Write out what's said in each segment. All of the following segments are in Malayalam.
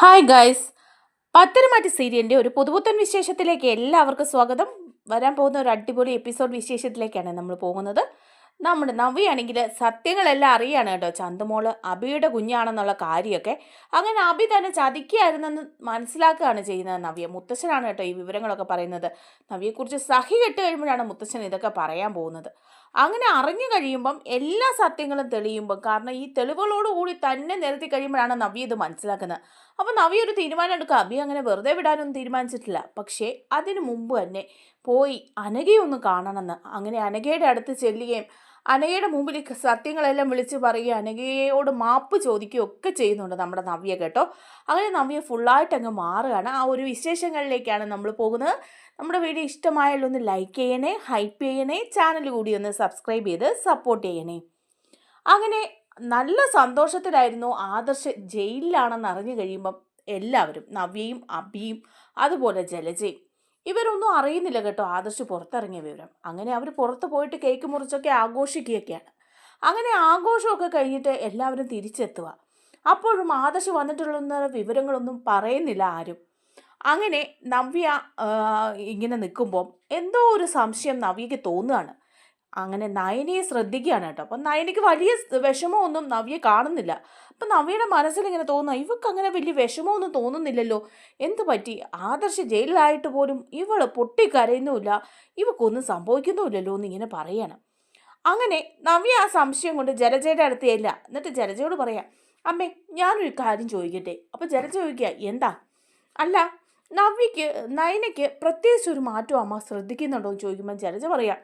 ഹായ് ഗൈസ് പത്തരമാറ്റി സീരിയലിന്റെ ഒരു പുതുപുത്തൻ വിശേഷത്തിലേക്ക് എല്ലാവർക്കും സ്വാഗതം. വരാൻ പോകുന്ന ഒരു അടിപൊളി എപ്പിസോഡ് വിശേഷത്തിലേക്കാണ് നമ്മൾ പോകുന്നത്. നമ്മുടെ നവിയാണെങ്കിൽ സത്യങ്ങളെല്ലാം അറിയാണ് കേട്ടോ. ചന്തുമോൾ അബിയുടെ കുഞ്ഞാണെന്നുള്ള കാര്യമൊക്കെ. അങ്ങനെ അബി തന്നെ ചതിക്കുകയായിരുന്നെന്ന് മനസ്സിലാക്കുകയാണ് ചെയ്യുന്നത് നവ്യ. മുത്തശ്ശനാണ് കേട്ടോ ഈ വിവരങ്ങളൊക്കെ പറയുന്നത്. നവ്യയെക്കുറിച്ച് സഹി കെട്ട് കഴിയുമ്പോഴാണ് മുത്തശ്ശൻ ഇതൊക്കെ പറയാൻ പോകുന്നത്. അങ്ങനെ അറിഞ്ഞു കഴിയുമ്പം എല്ലാ സത്യങ്ങളും തെളിയുമ്പം കാരണം ഈ തെളിവുകളോടുകൂടി തന്നെ നിരത്തി കഴിയുമ്പോഴാണ് നവ്യ ഇത് മനസ്സിലാക്കുന്നത്. അപ്പോൾ നവ്യ ഒരു തീരുമാനം എടുക്കുക. അബി അങ്ങനെ വെറുതെ വിടാനൊന്നും തീരുമാനിച്ചിട്ടില്ല. പക്ഷേ അതിനു മുമ്പ് തന്നെ പോയി അനഘയെ കാണണമെന്ന്. അങ്ങനെ അനഘയുടെ അടുത്ത് ചെല്ലുകയും അനഘയുടെ മുമ്പിലേക്ക് സത്യങ്ങളെല്ലാം വിളിച്ച് പറയുകയും അനഘയോട് മാപ്പ് ചോദിക്കുകയും ഒക്കെ ചെയ്യുന്നുണ്ട് നമ്മുടെ നവ്യ കേട്ടോ. അങ്ങനെ നവ്യ ഫുള്ളായിട്ട് അങ്ങ് മാറുകയാണ്. ആ ഒരു വിശേഷങ്ങളിലേക്കാണ് നമ്മൾ പോകുന്നത്. നമ്മുടെ വീഡിയോ ഇഷ്ടമായാലും ഒന്ന് ലൈക്ക് ചെയ്യണേ ഹൈപ്പ് ചെയ്യണേ ചാനൽ കൂടി ഒന്ന് സബ്സ്ക്രൈബ് ചെയ്ത് സപ്പോർട്ട് ചെയ്യണേ. അങ്ങനെ നല്ല സന്തോഷത്തിലായിരുന്നു ആദർശ് ജയിലിലാണെന്ന് അറിഞ്ഞു കഴിയുമ്പം എല്ലാവരും നവ്യയും അബിയും അതുപോലെ ജലജയും. ഇവരൊന്നും അറിയുന്നില്ല കേട്ടോ. ആദർശ് പുറത്തിറങ്ങിയ വിവരം. അങ്ങനെ അവർ പുറത്ത് പോയിട്ട് കേക്ക് മുറിച്ചൊക്കെ ആഘോഷിക്കുകയൊക്കെയാണ്. അങ്ങനെ ആഘോഷമൊക്കെ കഴിഞ്ഞിട്ട് എല്ലാവരും തിരിച്ചെത്തുക. അപ്പോഴും ആദർശ് വന്നിട്ടുള്ള വിവരങ്ങളൊന്നും പറയുന്നില്ല ആരും. അങ്ങനെ നവ്യ ഇങ്ങനെ നിൽക്കുമ്പോൾ എന്തോ ഒരു സംശയം നവ്യക്ക് തോന്നുകയാണ്. അങ്ങനെ നയനയെ ശ്രദ്ധിക്കുകയാണ് കേട്ടോ. അപ്പം നയനയ്ക്ക് വലിയ വിഷമമൊന്നും നവ്യ കാണുന്നില്ല. അപ്പം നവ്യയുടെ മനസ്സിൽ ഇങ്ങനെ തോന്നുക ഇവക്ക് അങ്ങനെ വലിയ വിഷമമൊന്നും തോന്നുന്നില്ലല്ലോ. എന്ത് പറ്റി? ആദർശ് ജയിലിലായിട്ട് പോലും ഇവൾ പൊട്ടിക്കരയുന്നുമില്ല. ഇവക്കൊന്നും സംഭവിക്കുന്നുമില്ലല്ലോ എന്ന് ഇങ്ങനെ പറയണം. അങ്ങനെ നവ്യ ആ സംശയം കൊണ്ട് ജലജയുടെ അടുത്ത് എന്നിട്ട് ജലജയോട് പറയാം അമ്മേ ഞാനൊരു കാര്യം ചോദിക്കട്ടെ. അപ്പോൾ ജലജ ചോദിക്കുക എന്താ? അല്ല നവ്യക്ക് നയനയ്ക്ക് പ്രത്യേകിച്ച് ഒരു മാറ്റം അമ്മ ശ്രദ്ധിക്കുന്നുണ്ടോ? എന്ന് ചോദിക്കുമ്പോൾ ജലജ പറയാം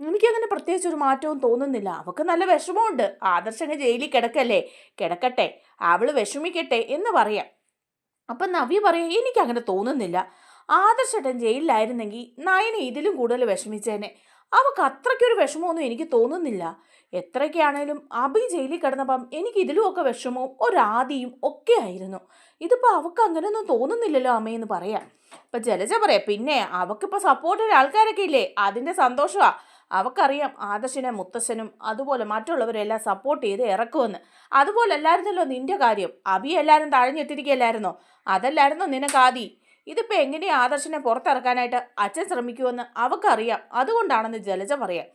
എനിക്കങ്ങനെ പ്രത്യേകിച്ച് ഒരു മാറ്റവും തോന്നുന്നില്ല. അവൾക്ക് നല്ല വിഷമമുണ്ട്. ആദർശങ്ങ് ജയിലിൽ കിടക്കല്ലേ? കിടക്കട്ടെ. അവൾ വിഷമിക്കട്ടെ എന്ന് പറയാം. അപ്പം നവ്യ പറയാം എനിക്കങ്ങനെ തോന്നുന്നില്ല. ആദർശട്ടൻ ജയിലിലായിരുന്നെങ്കിൽ നയന ഇതിലും കൂടുതൽ വിഷമിച്ചേനെ. അവൾക്ക് അത്രയ്ക്കൊരു വിഷമമൊന്നും എനിക്ക് തോന്നുന്നില്ല. എത്രയൊക്കെയാണേലും അഭി ജയിലിൽ കിടന്നപ്പം എനിക്ക് ഇതിലുമൊക്കെ വിഷമവും ഒരാദിയും ഒക്കെ ആയിരുന്നു. ഇതിപ്പോൾ അവൾക്ക് അങ്ങനെയൊന്നും തോന്നുന്നില്ലല്ലോ അമ്മയെന്ന് പറയാം. ഇപ്പം ജലജ പറയാം പിന്നെ അവൾക്കിപ്പോൾ സപ്പോർട്ടിന് ആൾക്കാരൊക്കെ ഇല്ലേ? അതിന്റെ സന്തോഷമാണ് അവക്കറിയാം ആദർശിനെ മുത്തശ്ശനും അതുപോലെ മറ്റുള്ളവരെല്ലാം സപ്പോർട്ട് ചെയ്ത് ഇറക്കുമെന്ന്. അതുപോലെ അല്ലായിരുന്നല്ലോ നിന്റെ കാര്യം. അബി എല്ലാവരും തഴഞ്ഞിട്ടിരിക്കുകയല്ലായിരുന്നോ അതല്ലായിരുന്നോ നിനക്ക് ആദി? ഇതിപ്പോൾ എങ്ങനെയാ ആദർശിനെ പുറത്തിറക്കാനായിട്ട് അച്ഛൻ ശ്രമിക്കുമെന്ന് അവക്കറിയാം. അതുകൊണ്ടാണെന്ന് ജലജ പറയാം.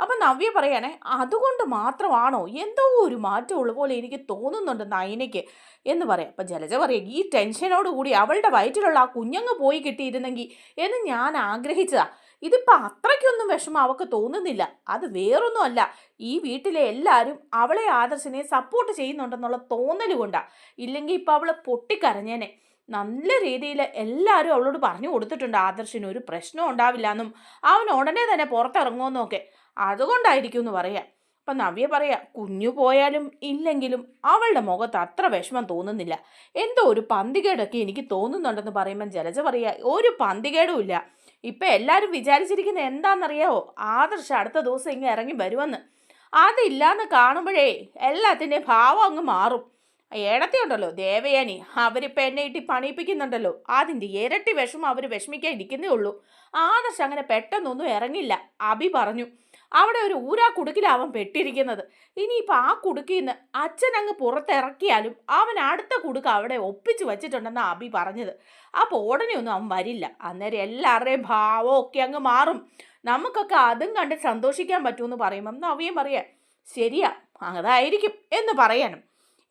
അപ്പം നവ്യ പറയാനേ അതുകൊണ്ട് മാത്രമാണോ? എന്തോ ഒരു മാറ്റം ഉള്ള പോലെ എനിക്ക് തോന്നുന്നുണ്ട് നയനയ്ക്ക് എന്ന് പറയാം. അപ്പം ജലജ പറയാം ഈ ടെൻഷനോടുകൂടി അവളുടെ വയറ്റിലുള്ള ആ കുഞ്ഞങ്ങ് പോയി കിട്ടിയിരുന്നെങ്കിൽ എന്ന് ഞാൻ ആഗ്രഹിച്ചതാ. ഇതിപ്പോൾ അത്രയ്ക്കൊന്നും വിഷമം അവൾക്ക് തോന്നുന്നില്ല. അത് വേറൊന്നുമല്ല. ഈ വീട്ടിലെ എല്ലാവരും അവളെ ആദർശിനെ സപ്പോർട്ട് ചെയ്യുന്നുണ്ടെന്നുള്ള തോന്നൽ കൊണ്ടാണ് ഇല്ലെങ്കിൽ ഇപ്പോൾ അവൾ പൊട്ടിക്കരഞ്ഞേനെ. നല്ല രീതിയിൽ എല്ലാവരും അവളോട് പറഞ്ഞു കൊടുത്തിട്ടുണ്ട് ആദർശിന്. ഒരു പ്രശ്നം ഉണ്ടാവില്ല എന്നും. അവൻ ഉടനെ തന്നെ പുറത്തിറങ്ങുമെന്നും ഒക്കെ അതുകൊണ്ടായിരിക്കും എന്ന് പറയാം. അപ്പം നവ്യ പറയാ കുഞ്ഞു പോയാലും ഇല്ലെങ്കിലും അവളുടെ മുഖത്ത് അത്ര വിഷമം തോന്നുന്നില്ല. എന്തോ ഒരു പന്തികേടൊക്കെ എനിക്ക് തോന്നുന്നുണ്ടെന്ന് പറയുമ്പം ജലജ പറയുക ഒരു പന്തികേടും ഇല്ല. ഇപ്പം എല്ലാവരും വിചാരിച്ചിരിക്കുന്നത് എന്താണെന്നറിയാവോ ആദർശ അടുത്ത ദിവസം ഇങ്ങ് ഇറങ്ങി വരുമെന്ന്. അതില്ലാന്ന് കാണുമ്പോഴേ എല്ലാത്തിന്റെയും ഭാവം അങ്ങ് മാറും. ഏടത്തി ഉണ്ടല്ലോ ദേവയാനി. അവരിപ്പോൾ എന്നെ ഇട്ടി പണിയിപ്പിക്കുന്നുണ്ടല്ലോ. അതിന്റെ ഇരട്ടി വിഷമം അവർ വിഷമിക്കാൻ ഇരിക്കുന്നേ ഉള്ളൂ. ആദർശ് അങ്ങനെ പെട്ടെന്നൊന്നും ഇറങ്ങില്ല. അബി പറഞ്ഞു. അവിടെ ഒരു ഊരാ കുടുക്കിലാവൻ പെട്ടിരിക്കുന്നത്. ഇനിയിപ്പോൾ ആ കുടുക്കിൽ നിന്ന് അച്ഛൻ അങ്ങ് പുറത്തിറക്കിയാലും അവൻ അടുത്ത കുടുക്ക് അവിടെ ഒപ്പിച്ച് വെച്ചിട്ടുണ്ടെന്ന് അബി പറഞ്ഞത്. അപ്പോൾ ഉടനെ ഒന്നും അവൻ വരില്ല. അന്നേരം എല്ലാവരുടെയും ഭാവം ഒക്കെ അങ്ങ് മാറും. നമുക്കൊക്കെ അതും കണ്ട് സന്തോഷിക്കാൻ പറ്റുമെന്ന് പറയുമ്പം നവ്യം പറയാം ശരിയാ അതായിരിക്കും എന്ന് പറയാനും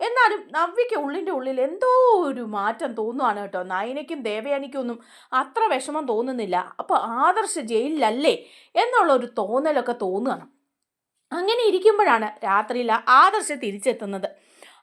എന്നാലും നവ്യയ്ക്ക് ഉള്ളിന്റെ ഉള്ളിൽ എന്തോ ഒരു മാറ്റം തോന്നുവാണ് കേട്ടോ. നയനയ്ക്കും ദേവയാനിക്കും ഒന്നും അത്ര വിഷമം തോന്നുന്നില്ല. അപ്പോൾ ആദർശ ജയിലിലല്ലേ എന്നുള്ള ഒരു തോന്നലൊക്കെ തോന്നുകയാണ്. അങ്ങനെ ഇരിക്കുമ്പോഴാണ് രാത്രിയിൽ ആദർശ തിരിച്ചെത്തുന്നത്.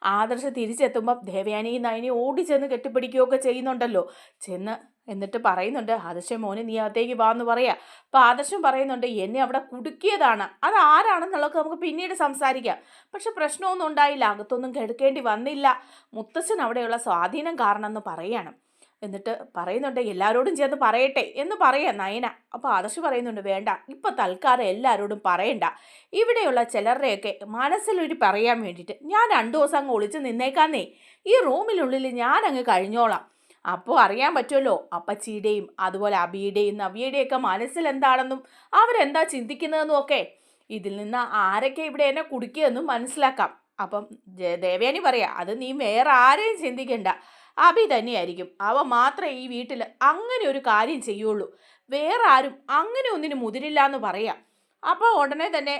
ആദർശ തിരിച്ചെത്തുമ്പം ദേവയാനി നയനെ ഓടി ചെന്ന് കെട്ടിപ്പിടിക്കുകയൊക്കെ ചെയ്യുന്നുണ്ടല്ലോ. ചെന്ന് എന്നിട്ട് പറയുന്നുണ്ട് ആദർശ മോനെ നീ അകത്തേക്ക് വാ എന്ന് പറയാ. അപ്പം ആദർശം പറയുന്നുണ്ട് എന്നെ അവിടെ കുടുക്കിയതാണ്. അത് ആരാണെന്നുള്ളതൊക്കെ നമുക്ക് പിന്നീട് സംസാരിക്കാം. പക്ഷെ പ്രശ്നമൊന്നും ഉണ്ടായില്ല. അകത്തൊന്നും കെടുക്കേണ്ടി വന്നില്ല. മുത്തച്ഛൻ അവിടെയുള്ള സ്വാധീനം കാരണം എന്ന് പറയാണ്. എന്നിട്ട് പറയുന്നുണ്ട് എല്ലാവരോടും ചേർന്ന് പറയട്ടെ എന്ന് പറയാം നയന. അപ്പോൾ ആദർശ് പറയുന്നുണ്ട് വേണ്ട ഇപ്പം തൽക്കാലം എല്ലാവരോടും പറയണ്ട. ഇവിടെയുള്ള ചിലരുടെയൊക്കെ മനസ്സിലൊരു പറയാൻ വേണ്ടിയിട്ട് ഞാൻ രണ്ടു ദിവസം അങ്ങ് ഒളിച്ച് നിന്നേക്കാന്നേ. ഈ റൂമിനുള്ളിൽ ഞാൻ അങ്ങ് കഴിഞ്ഞോളാം. അപ്പോൾ അറിയാൻ പറ്റുമല്ലോ അപ്പച്ചിയുടെയും അതുപോലെ അബിയുടെയും നവിയുടെയൊക്കെ മനസ്സിൽ എന്താണെന്നും അവരെന്താ ചിന്തിക്കുന്നതെന്നും ഒക്കെ. ഇതിൽ നിന്ന് ആരൊക്കെ ഇവിടെ എന്നെ കുടിക്കുകയെന്നും മനസ്സിലാക്കാം. അപ്പം ദേവയാനി പറയാ അത് നീ വേറെ ആരെയും ചിന്തിക്കണ്ട. അബി തന്നെയായിരിക്കും. അവ മാത്രമേ ഈ വീട്ടിൽ അങ്ങനെ ഒരു കാര്യം ചെയ്യുള്ളൂ. വേറെ ആരും അങ്ങനെ ഒന്നിനും മുതിരില്ല എന്ന് പറയാം. അപ്പോൾ ഉടനെ തന്നെ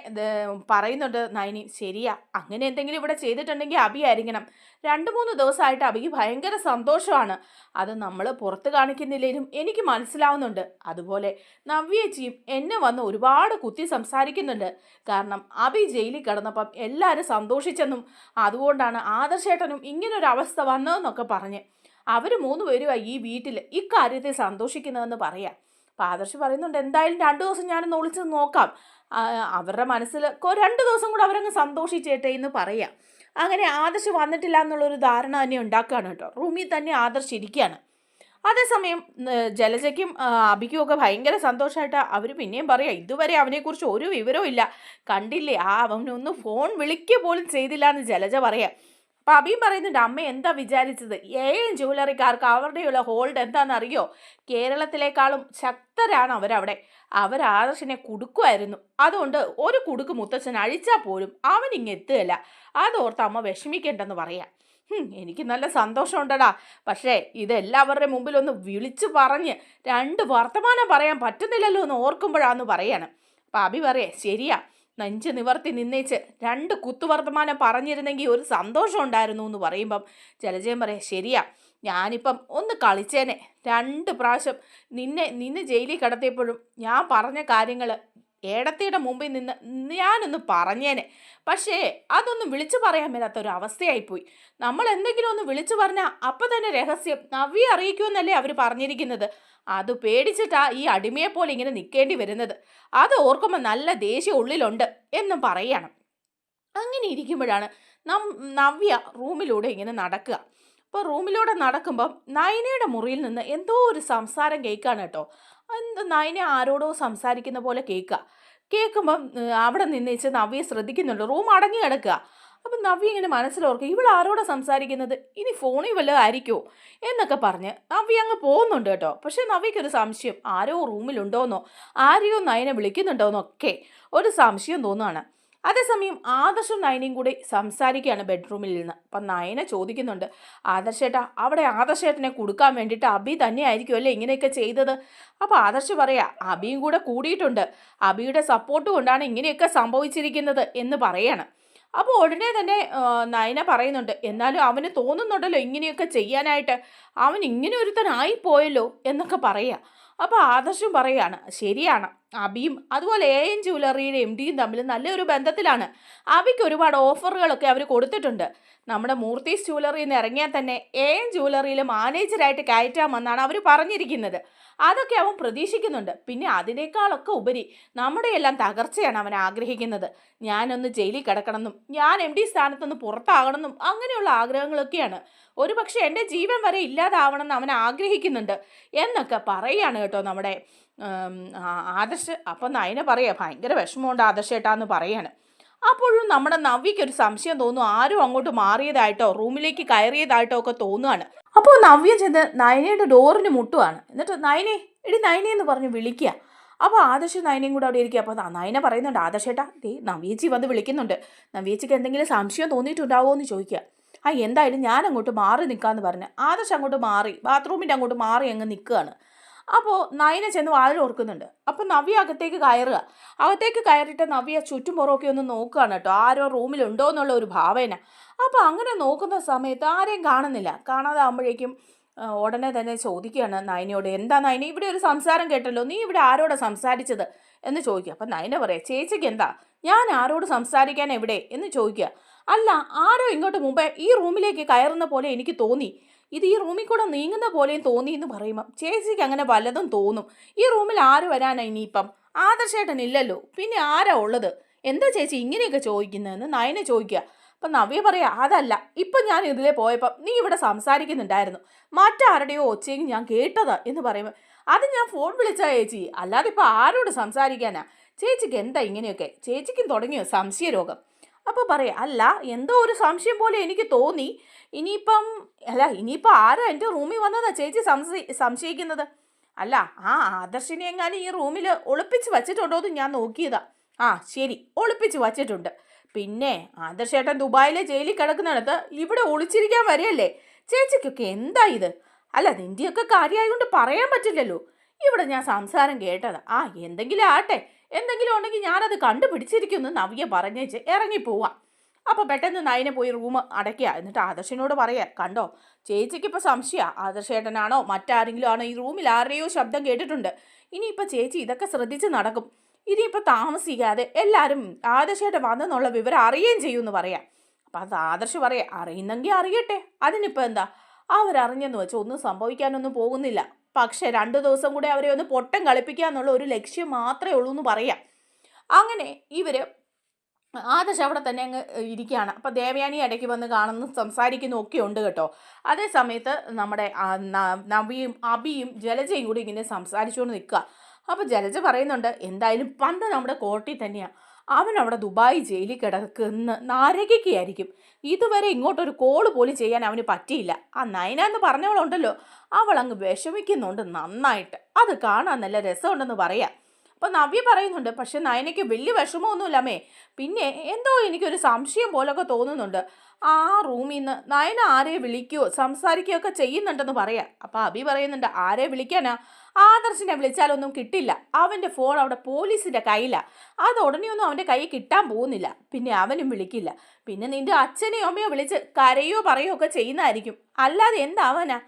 പറയുന്നുണ്ട് നൈനി ശരിയാ. അങ്ങനെ എന്തെങ്കിലും ഇവിടെ ചെയ്തിട്ടുണ്ടെങ്കിൽ അബി ആയിരിക്കണം. രണ്ട് മൂന്ന് ദിവസമായിട്ട് അബിക്ക് ഭയങ്കര സന്തോഷമാണ്. അത് നമ്മൾ പുറത്ത് കാണിക്കുന്നില്ലെങ്കിലും എനിക്ക് മനസ്സിലാവുന്നുണ്ട്. അതുപോലെ നവ്യേച്ചിയും എന്നെ വന്ന് ഒരുപാട് കുത്തി സംസാരിക്കുന്നുണ്ട്. കാരണം അബി ജയിലിൽ കിടന്നപ്പം എല്ലാവരും സന്തോഷിച്ചെന്നും അതുകൊണ്ടാണ് ആദർശേട്ടനും ഇങ്ങനൊരു അവസ്ഥ വന്നതെന്നൊക്കെ പറഞ്ഞ് അവർ മൂന്ന് പേരുമായി ഈ വീട്ടിൽ ഇക്കാര്യത്തെ സന്തോഷിക്കുന്നതെന്ന് പറയാം. അപ്പോൾ ആദർശ് പറയുന്നുണ്ട് എന്തായാലും രണ്ട് ദിവസം ഞാനൊന്ന് ഒളിച്ച് നോക്കാം. അവരുടെ മനസ്സിൽ രണ്ട് ദിവസം കൂടെ അവരങ്ങ് സന്തോഷിച്ചേട്ടെ എന്ന് പറയാം. അങ്ങനെ ആദർശ് വന്നിട്ടില്ല എന്നുള്ളൊരു ധാരണ തന്നെ ഉണ്ടാക്കുകയാണ് കേട്ടോ. റൂമിൽ തന്നെ ആദർശ് ഇരിക്കുകയാണ്. അതേസമയം ജലജയ്ക്കും അബിക്കും ഒക്കെ ഭയങ്കര സന്തോഷമായിട്ട് അവർ പിന്നെയും പറയാം ഇതുവരെ അവനെക്കുറിച്ച് ഒരു വിവരവും ഇല്ല. കണ്ടില്ലേ? ആ അവനൊന്ന് ഫോൺ വിളിക്കുക പോലും ചെയ്തില്ല എന്ന് ജലജ പറയാം. അപ്പം അബി പറയുന്നുണ്ട് അമ്മ എന്താ വിചാരിച്ചത്? ഏഴും ജുവലറിക്കാർക്ക് അവരുടെയുള്ള ഹോൾഡ് എന്താണെന്നറിയോ? കേരളത്തിലേക്കാളും ശക്തരാണ് അവരവിടെ. അവർ ആദർശിനെ കുടുക്കുമായിരുന്നു. അതുകൊണ്ട് ഒരു കുടുക്ക് മുത്തച്ഛൻ അഴിച്ചാൽ പോലും അവൻ ഇങ്ങ് എത്തുകയില്ല. അതോർത്ത് അമ്മ വിഷമിക്കേണ്ടെന്ന് പറയാം. എനിക്ക് നല്ല സന്തോഷമുണ്ടടാ. പക്ഷേ ഇതെല്ലാവരുടെ മുമ്പിൽ ഒന്ന് വിളിച്ചു പറഞ്ഞ് രണ്ട് വർത്തമാനം പറയാൻ പറ്റുന്നില്ലല്ലോ എന്ന് ഓർക്കുമ്പോഴാന്ന് പറയാണ്. അപ്പം അബി പറയേ ശരിയാ. നെഞ്ച് നിവർത്തി നിന്നേച്ച് രണ്ട് കുത്തുവർത്തമാനം പറഞ്ഞിരുന്നെങ്കിൽ ഒരു സന്തോഷം ഉണ്ടായിരുന്നു എന്ന് പറയുമ്പം ജലജയം പറയാം ശരിയാ ഞാനിപ്പം ഒന്ന് കളിച്ചേനെ. രണ്ട് പ്രാവശ്യം നിന്നെ നിന്നെ ജയിലിൽ കിടത്തിയപ്പോഴും ഞാൻ പറഞ്ഞ കാര്യങ്ങൾ ഏടത്തിയുടെ മുമ്പിൽ നിന്ന് ഞാനൊന്ന് പറഞ്ഞേനെ. പക്ഷേ അതൊന്നും വിളിച്ചു പറയാൻ മേലാത്ത ഒരു അവസ്ഥയായിപ്പോയി നമ്മൾ എന്തെങ്കിലും ഒന്ന് വിളിച്ചു പറഞ്ഞാൽ അപ്പം തന്നെ രഹസ്യം നവ്യ അറിയിക്കുമെന്നല്ലേ അവർ പറഞ്ഞിരിക്കുന്നത്. അത് പേടിച്ചിട്ടാ ഈ അടിമയെ പോലെ ഇങ്ങനെ നിൽക്കേണ്ടി വരുന്നത്. അത് ഓർക്കുമ്പോൾ നല്ല ദേഷ്യം ഉള്ളിലുണ്ട് എന്നും പറയണം. അങ്ങനെ ഇരിക്കുമ്പോഴാണ് നം നവ്യ റൂമിലൂടെ ഇങ്ങനെ നടക്കുക. അപ്പോൾ റൂമിലൂടെ നടക്കുമ്പം നയനയുടെ മുറിയിൽ നിന്ന് എന്തോ ഒരു സംസാരം കേൾക്കാണ് കേട്ടോ. എന്ത് നയന ആരോടോ സംസാരിക്കുന്ന പോലെ കേൾക്കുക. കേൾക്കുമ്പം അവിടെ നിന്ന് വെച്ച് നവ്യെ ശ്രദ്ധിക്കുന്നുണ്ട്. റൂം അടങ്ങി കിടക്കുക. അപ്പം നവ്യ ഇങ്ങനെ മനസ്സിലോർക്കുക ഇവൾ ആരോടാ സംസാരിക്കുന്നത്? ഇനി ഫോണിൽ വല്ലതും ആയിരിക്കുമോ എന്നൊക്കെ പറഞ്ഞ് നവ്യ അങ്ങ് പോകുന്നുണ്ട് കേട്ടോ. പക്ഷേ നവ്യക്കൊരു സംശയം ആരോ റൂമിലുണ്ടോന്നോ? ആരെയോ നയനെ വിളിക്കുന്നുണ്ടോന്നൊക്കെ ഒരു സംശയം തോന്നുകയാണ് അതേസമയം ആദർശം നയനയും കൂടി സംസാരിക്കുകയാണ് ബെഡ്റൂമിൽ നിന്ന്. അപ്പം നയന ചോദിക്കുന്നുണ്ട് ആദർശേട്ടാ അവിടെ ആദർശേട്ടനെ കൊടുക്കാൻ വേണ്ടിയിട്ട് അബി തന്നെയായിരിക്കും അല്ലേ ഇങ്ങനെയൊക്കെ ചെയ്തത്? അപ്പോൾ ആദർശ് പറയാ അബിയും കൂടെ കൂടിയിട്ടുണ്ട്. അബിയുടെ സപ്പോർട്ട് കൊണ്ടാണ് ഇങ്ങനെയൊക്കെ സംഭവിച്ചിരിക്കുന്നത് എന്ന് പറയാണ്. അപ്പോൾ ഉടനെ തന്നെ നയന പറയുന്നുണ്ട് എന്നാലും അവന് തോന്നുന്നുണ്ടല്ലോ ഇങ്ങനെയൊക്കെ ചെയ്യാനായിട്ട്. അവൻ ഇങ്ങനെ ഒരുത്തനായി പോയല്ലോ എന്നൊക്കെ പറയുക അപ്പോൾ ആദർശം പറയാണ് ശരിയാണ്. അബിയും അതുപോലെ എ എൻ ജ്വല്ലറിയുടെ എം ഡിയും തമ്മിൽ നല്ലൊരു ബന്ധത്തിലാണ്. അബിക്ക് ഒരുപാട് ഓഫറുകളൊക്കെ അവർ കൊടുത്തിട്ടുണ്ട്. നമ്മുടെ മൂർത്തീസ് ജ്വല്ലറിയിൽ നിന്ന് ഇറങ്ങിയാൽ തന്നെ എ എൻ ജ്വല്ലറിയിൽ മാനേജറായിട്ട് കയറ്റാമെന്നാണ് അവർ പറഞ്ഞിരിക്കുന്നത്. അതൊക്കെ അവൻ പ്രതീക്ഷിക്കുന്നുണ്ട്. പിന്നെ അതിനേക്കാളൊക്കെ ഉപരി നമ്മുടെ എല്ലാം തകർച്ചയാണ് അവൻ ആഗ്രഹിക്കുന്നത്. ഞാനൊന്ന് ജയിലിൽ കിടക്കണമെന്നും ഞാൻ എം ഡി സ്ഥാനത്തുനിന്ന് പുറത്താകണമെന്നും അങ്ങനെയുള്ള ആഗ്രഹങ്ങളൊക്കെയാണ്. ഒരു പക്ഷേ എന്റെ ജീവൻ വരെ ഇല്ലാതാവണമെന്ന് അവൻ ആഗ്രഹിക്കുന്നുണ്ട്. എന്നൊക്കെ പറയുകയാണ് കേട്ടോ നമ്മുടെ ആദർശ് അപ്പം നയന പറയാ ഭയങ്കര വിഷമമുണ്ട് ആദർശേട്ടാന്ന് പറയാണ് അപ്പോഴും നമ്മുടെ നവ്യയ്ക്ക് ഒരു സംശയം തോന്നും ആരും അങ്ങോട്ട് മാറിയതായിട്ടോ റൂമിലേക്ക് കയറിയതായിട്ടോ ഒക്കെ തോന്നുകയാണ് അപ്പോൾ നവ്യ ചെന്ന് നയനയുടെ ഡോറിന് മുട്ടുവാണ്. എന്നിട്ട് നയനെ എടി നയനെ എന്ന് പറഞ്ഞ് വിളിക്കുക അപ്പോൾ ആദർശ് നയനയും കൂടെ അവിടെ ഇരിക്കുക അപ്പോൾ നയന പറയുന്നുണ്ട് ആദർശേട്ടാ ദേ നവ്യേച്ചി വന്ന് വിളിക്കുന്നുണ്ട്. നവ്യേച്ചിക്ക് എന്തെങ്കിലും സംശയം തോന്നിയിട്ടുണ്ടാവോ എന്ന് ചോദിക്കുക ആ എന്തായാലും ഞാൻ അങ്ങോട്ട് മാറി നിൽക്കാമെന്ന് പറഞ്ഞ് ആദർശ് അങ്ങോട്ട് മാറി ബാത്റൂമിന്റെ അങ്ങോട്ട് മാറി അങ്ങ് നിൽക്കുകയാണ് അപ്പോൾ നയന ചെന്ന് വാതിൽ ഓർക്കുന്നുണ്ട്. അപ്പോൾ നവ്യ അകത്തേക്ക് കയറുക. അകത്തേക്ക് കയറിയിട്ട് നവ്യ ചുറ്റും പുറമൊക്കെ ഒന്ന് നോക്കുകയാണ് കേട്ടോ. ആരോ റൂമിലുണ്ടോ എന്നുള്ള ഒരു ഭാവന. അപ്പോൾ അങ്ങനെ നോക്കുന്ന സമയത്ത് ആരെയും കാണുന്നില്ല. കാണാതെ ആകുമ്പോഴേക്കും ഉടനെ തന്നെ ചോദിക്കുകയാണ് നയനയോട് എന്താ നയന ഇവിടെ ഒരു സംസാരം കേട്ടല്ലോ. നീ ഇവിടെ ആരോടാ സംസാരിച്ചത്? എന്ന് ചോദിക്കുക. അപ്പം നയന പറയാം ചേച്ചിക്ക് എന്താ? ഞാൻ ആരോട് സംസാരിക്കാൻ എവിടെ? എന്ന് ചോദിക്കുക. അല്ല ആരോ ഇങ്ങോട്ട് മുമ്പേ ഈ റൂമിലേക്ക് കയറുന്ന പോലെ എനിക്ക് തോന്നി. ഇത് ഈ റൂമിൽ കൂടെ നീങ്ങുന്ന പോലെയും തോന്നി എന്ന് പറയുമ്പം ചേച്ചിക്ക് അങ്ങനെ വല്ലതും തോന്നും. ഈ റൂമിൽ ആര് വരാനാ ഇനിയിപ്പം? ആദർശേട്ടൻ ഇല്ലല്ലോ. പിന്നെ ആരാ ഉള്ളത്? എന്താ ചേച്ചി ഇങ്ങനെയൊക്കെ ചോദിക്കുന്നതെന്ന് നയനെ ചോദിക്കുക. അപ്പം നവ്യ പറയാ അതല്ല ഇപ്പം ഞാൻ ഇതിലെ പോയപ്പം നീ ഇവിടെ സംസാരിക്കുന്നുണ്ടായിരുന്നു. മറ്റാരുടെയോ ഒച്ചയും ഞാൻ കേട്ടതാ എന്ന് പറയുമ്പോൾ അത് ഞാൻ ഫോൺ വിളിച്ചാ ചേച്ചി. അല്ലാതെ ഇപ്പം ആരോട് സംസാരിക്കാനാ? ചേച്ചിക്ക് എന്താ ഇങ്ങനെയൊക്കെ? ചേച്ചിക്കും തുടങ്ങിയോ? സംശയരോഗം. അപ്പോൾ പറയാം അല്ല എന്തോ ഒരു സംശയം പോലെ എനിക്ക് തോന്നി. ഇനിയിപ്പം അല്ല ഇനിയിപ്പം ആരാ എന്റെ റൂമിൽ വന്നതാ ചേച്ചി സംശയി സംശയിക്കുന്നത്? അല്ല ആ ആദർശിനെ എങ്ങാനും ഈ റൂമിൽ ഒളിപ്പിച്ച് വച്ചിട്ടുണ്ടോ എന്ന് ഞാൻ നോക്കിയതാ. ആ ശരി ഒളിപ്പിച്ച് വച്ചിട്ടുണ്ട്. പിന്നെ ആദർശേട്ടൻ ദുബായിലെ ജയിലിൽ കിടക്കുന്നിടത്ത് ഇവിടെ ഒളിച്ചിരിക്കാൻ വരെയല്ലേ? ചേച്ചിക്കൊക്കെ എന്താ ഇത്? അല്ല നിന്റെയൊക്കെ കാര്യമായതുകൊണ്ട് പറയാൻ പറ്റില്ലല്ലോ. ഇവിടെ ഞാൻ സംസാരം കേട്ടത്. ആ എന്തെങ്കിലും ആട്ടെ എന്തെങ്കിലും ഉണ്ടെങ്കിൽ ഞാനത് കണ്ടുപിടിച്ചിരിക്കുന്നു നവ്യ പറഞ്ഞേച്ച് ഇറങ്ങിപ്പോവാ. അപ്പോൾ പെട്ടെന്ന് നയനെ പോയി റൂം അടയ്ക്കുക. എന്നിട്ട് ആദർശനോട് പറയാ കണ്ടോ ചേച്ചിക്ക് ഇപ്പോൾ സംശയമാണ് ആദർശേട്ടനാണോ മറ്റാരെങ്കിലും ആണോ? ഈ റൂമിൽ ആരുടെയോ ശബ്ദം കേട്ടിട്ടുണ്ട്. ഇനിയിപ്പോൾ ചേച്ചി ഇതൊക്കെ ശ്രദ്ധിച്ച് നടക്കും. ഇനിയിപ്പോൾ താമസിക്കാതെ എല്ലാവരും ആദർശേട്ടൻ വന്നെന്നുള്ള വിവരം അറിയുകയും ചെയ്യുമെന്ന് പറയാം. അപ്പം അത് ആദർശ് പറയാ അറിയുന്നെങ്കിൽ അറിയട്ടെ. അതിനിപ്പോൾ എന്താ? അവരറിഞ്ഞെന്ന് വെച്ചാൽ ഒന്നും സംഭവിക്കാനൊന്നും പോകുന്നില്ല. പക്ഷേ രണ്ട് ദിവസം കൂടെ അവരെ ഒന്ന് പൊട്ടം കളിപ്പിക്കുക എന്നുള്ള ഒരു ലക്ഷ്യം മാത്രമേ ഉള്ളൂ എന്ന് പറയാം. അങ്ങനെ ഇവർ ആദർശ് അവിടെ തന്നെ അങ്ങ് ഇരിക്കുകയാണ്. അപ്പോൾ ദേവയാനി ഇടയ്ക്ക് വന്ന് കാണുന്നു സംസാരിക്കുന്നു ഒക്കെ ഉണ്ട് കേട്ടോ. അതേ സമയത്ത് നമ്മുടെ നവിയും അബിയും ജലജയും കൂടി ഇങ്ങനെ സംസാരിച്ചുകൊണ്ട് നിൽക്കുക. അപ്പോൾ ജലജ പറയുന്നുണ്ട് എന്തായാലും പന്ത് നമ്മുടെ കോർട്ടിൽ തന്നെയാണ് അവൻ അവിടെ ദുബായ് ജയിലിൽ കിടക്കുന്ന നാരകയ്ക്കായിരിക്കും ഇതുവരെ ഇങ്ങോട്ടൊരു കോൾ പോലും ചെയ്യാൻ അവന് പറ്റിയില്ല. ആ നയന എന്ന് പറഞ്ഞവളുണ്ടല്ലോ. അവൾ അങ്ങ് വിഷമിക്കുന്നുണ്ട് നന്നായിട്ട്. അത് കാണാൻ നല്ല രസമുണ്ടെന്ന് പറയാം. അപ്പം നവ്യ പറയുന്നുണ്ട് പക്ഷെ നയനയ്ക്ക് വലിയ വിഷമമൊന്നുമില്ലമ്മേ പിന്നെ എന്തോ എനിക്കൊരു സംശയം പോലൊക്കെ തോന്നുന്നുണ്ട്. ആ റൂമിൽ നിന്ന് നയന ആരെ വിളിക്കുകയോ സംസാരിക്കുകയോ ഒക്കെ ചെയ്യുന്നുണ്ടെന്ന് പറയാം. അപ്പം അഭി പറയുന്നുണ്ട് ആരെ വിളിക്കാനാ? ആദർശിനെ വിളിച്ചാലൊന്നും കിട്ടില്ല. അവന്റെ ഫോൺ അവിടെ പോലീസിന്റെ കയ്യിലാണ് അത് ഉടനെയൊന്നും അവന്റെ കയ്യിൽ കിട്ടാൻ പോകുന്നില്ല. പിന്നെ അവനും വിളിക്കില്ല. പിന്നെ നിന്റെ അച്ഛനെയോ അമ്മയോ വിളിച്ച് കരയോ പറയോ ഒക്കെ ചെയ്യുന്നതായിരിക്കും. അല്ലാതെ എന്താവാനാ